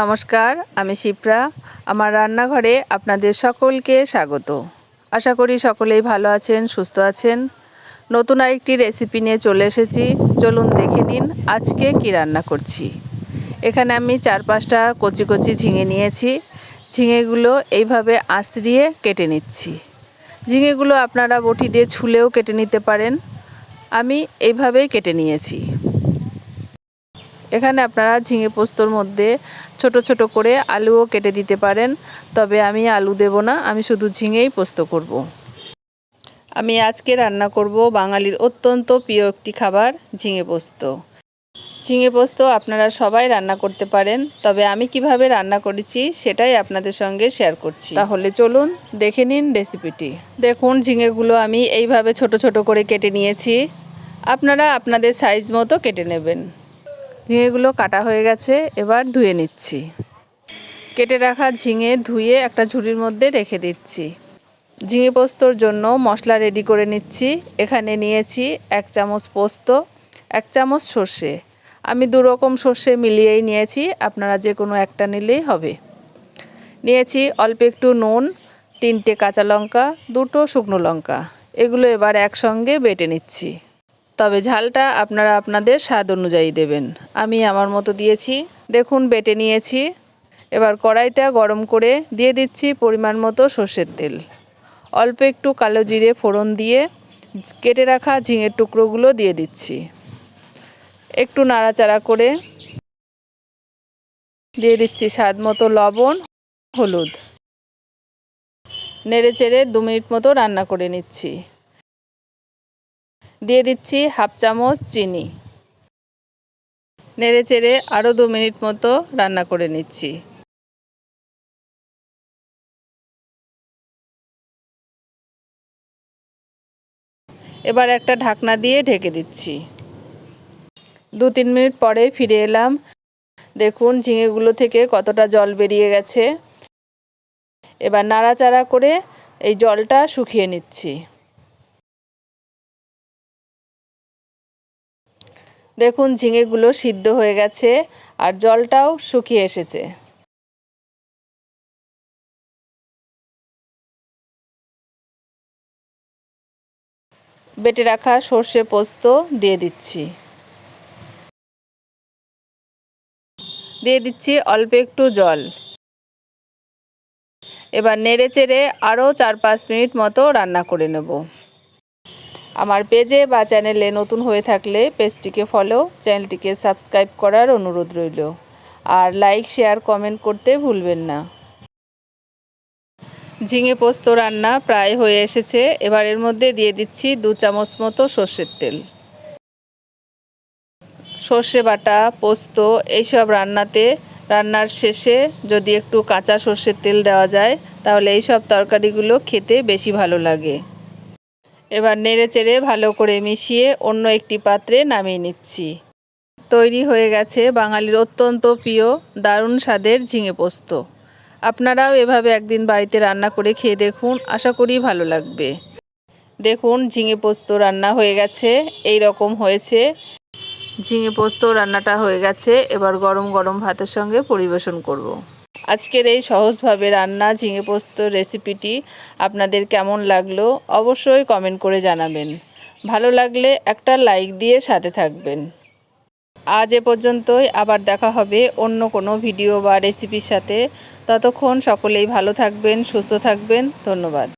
নমস্কার, আমি শিপ্রা। আমার রান্নাঘরে আপনাদের সকলকে স্বাগত। আশা করি সকলেই ভালো আছেন, সুস্থ আছেন। নতুন আরেকটি রেসিপি নিয়ে চলে এসেছি। চলুন দেখে নিন আজকে কি রান্না করছি। এখানে আমি চার পাঁচটা কচি কচি ঝিঙে নিয়েছি। ঝিঙেগুলো এইভাবে আঁচড়িয়ে কেটে নিচ্ছি। ঝিঙেগুলো আপনারা বটি দিয়ে ছুলেও কেটে নিতে পারেন। আমি এইভাবেই কেটে নিয়েছি। এখানে আপনারা ঝিঙে পোস্তর মধ্যে ছোট ছোট করে আলুও কেটে দিতে পারেন, তবে আমি আলু দেব না, আমি শুধু ঝিঙেই পোস্ত করব। আমি আজকে রান্না করব বাঙালির অত্যন্ত প্রিয় একটি খাবার, ঝিঙে পোস্ত। ঝিঙে পোস্ত আপনারা সবাই রান্না করতে পারেন, তবে আমি কীভাবে রান্না করেছি সেটাই আপনাদের সঙ্গে শেয়ার করছি। তাহলে চলুন, দেখে নিন রেসিপিটি দেখুন, ঝিঙেগুলো আমি এইভাবে ছোট ছোট করে কেটে নিয়েছি। আপনারা আপনাদের সাইজ মতো কেটে নেবেন। ঝিঙেগুলো কাটা হয়ে গেছে, এবার ধুয়ে নিচ্ছি। কেটে রাখা ঝিঙে ধুয়ে একটা ঝুড়ির মধ্যে রেখে দিচ্ছি। ঝিঙে পোস্তর জন্য মশলা রেডি করে নিচ্ছি। এখানে নিয়েছি এক চামচ পোস্ত, এক চামচ সর্ষে। আমি দু রকম সর্ষে মিলিয়েই নিয়েছি, আপনারা যে কোনো একটা নিলেই হবে। নিয়েছি অল্প একটু নুন, তিনটে কাঁচা লঙ্কা, দুটো শুকনো লঙ্কা। এগুলো এবার একসঙ্গে বেটে নিচ্ছি। তবে ঝালটা আপনারা আপনাদের স্বাদ অনুযায়ী দেবেন। আমি আমার মতো দিয়েছি। দেখুন, বেটে নিয়েছি। এবার কড়াইটা গরম করে দিয়ে দিচ্ছি পরিমাণ মতো সর্ষের তেল। অল্প একটু কালো জিরে ফোড়ন দিয়ে কেটে রাখা ঝিঙের টুকরোগুলো দিয়ে দিচ্ছি। একটু নাড়াচাড়া করে দিয়ে দিচ্ছি স্বাদ মতো লবণ, হলুদ। নেড়ে চেড়ে দু মিনিট মতো রান্না করে নিচ্ছি। দিয়ে দিচ্ছি হাফ চামচ চিনি। নেড়ে চেড়ে আরও দু মিনিট মতো রান্না করে নিচ্ছি। এবার একটা ঢাকনা দিয়ে ঢেকে দিচ্ছি। দু তিন মিনিট পরে ফিরে এলাম। দেখুন ঝিঙেগুলো থেকে কতটা জল বেরিয়ে গেছে। এবার নাড়াচাড়া করে এই জলটা শুকিয়ে নিচ্ছি। দেখুন ঝিঙেগুলো সিদ্ধ হয়ে গেছে আর জলটাও শুকিয়ে এসেছে। বেটে রাখা সর্ষে পোস্ত দিয়ে দিচ্ছি। দিয়ে দিচ্ছি অল্প একটু জল। এবার নেড়ে চেড়ে আরও চার পাঁচ মিনিট মতো রান্না করে নেব। আমার পেজে বা চ্যানেলে নতুন হয়ে থাকলে পেজটিকে ফলো চ্যানেলটিকে সাবস্ক্রাইব করার অনুরোধ রইল। আর লাইক শেয়ার কমেন্ট করতে ভুলবেন না। ঝিঙে পোস্ত রান্না প্রায় হয়ে এসেছে। এবার এর মধ্যে দিয়ে দিচ্ছি দু চামচ মতো সর্ষের তেল। সর্ষে বাটা, পোস্ত এইসব রান্নাতে রান্নার শেষে যদি একটু কাঁচা সর্ষের তেল দেওয়া যায়, তাহলে এইসব তরকারিগুলো খেতে বেশি ভালো লাগে। এবার নেড়ে চেড়ে ভালো করে মিশিয়ে অন্য একটি পাত্রে নামিয়ে নিচ্ছি। তৈরি হয়ে গেছে বাঙালির অত্যন্ত প্রিয় দারুণ স্বাদের ঝিঙে পোস্ত। আপনারাও এভাবে একদিন বাড়িতে রান্না করে খেয়ে দেখুন, আশা করি ভালো লাগবে। দেখুন, ঝিঙে পোস্ত রান্না হয়ে গেছে এই রকম হয়েছে। ঝিঙে পোস্ত রান্নাটা হয়ে গেছে, এবার গরম গরম ভাতের সঙ্গে পরিবেশন করব। আজকের এই সহজভাবে রান্না ঝিঙে পোস্ত রেসিপিটি আপনাদের কেমন লাগল অবশ্যই কমেন্ট করে জানাবেন। ভালো লাগলে একটা লাইক দিয়ে সাথে থাকবেন। আজ এ পর্যন্তই, আবার দেখা হবে অন্য কোনো ভিডিও বা রেসিপির সাথে। ততক্ষণ সকলেই ভালো থাকবেন, সুস্থ থাকবেন। ধন্যবাদ।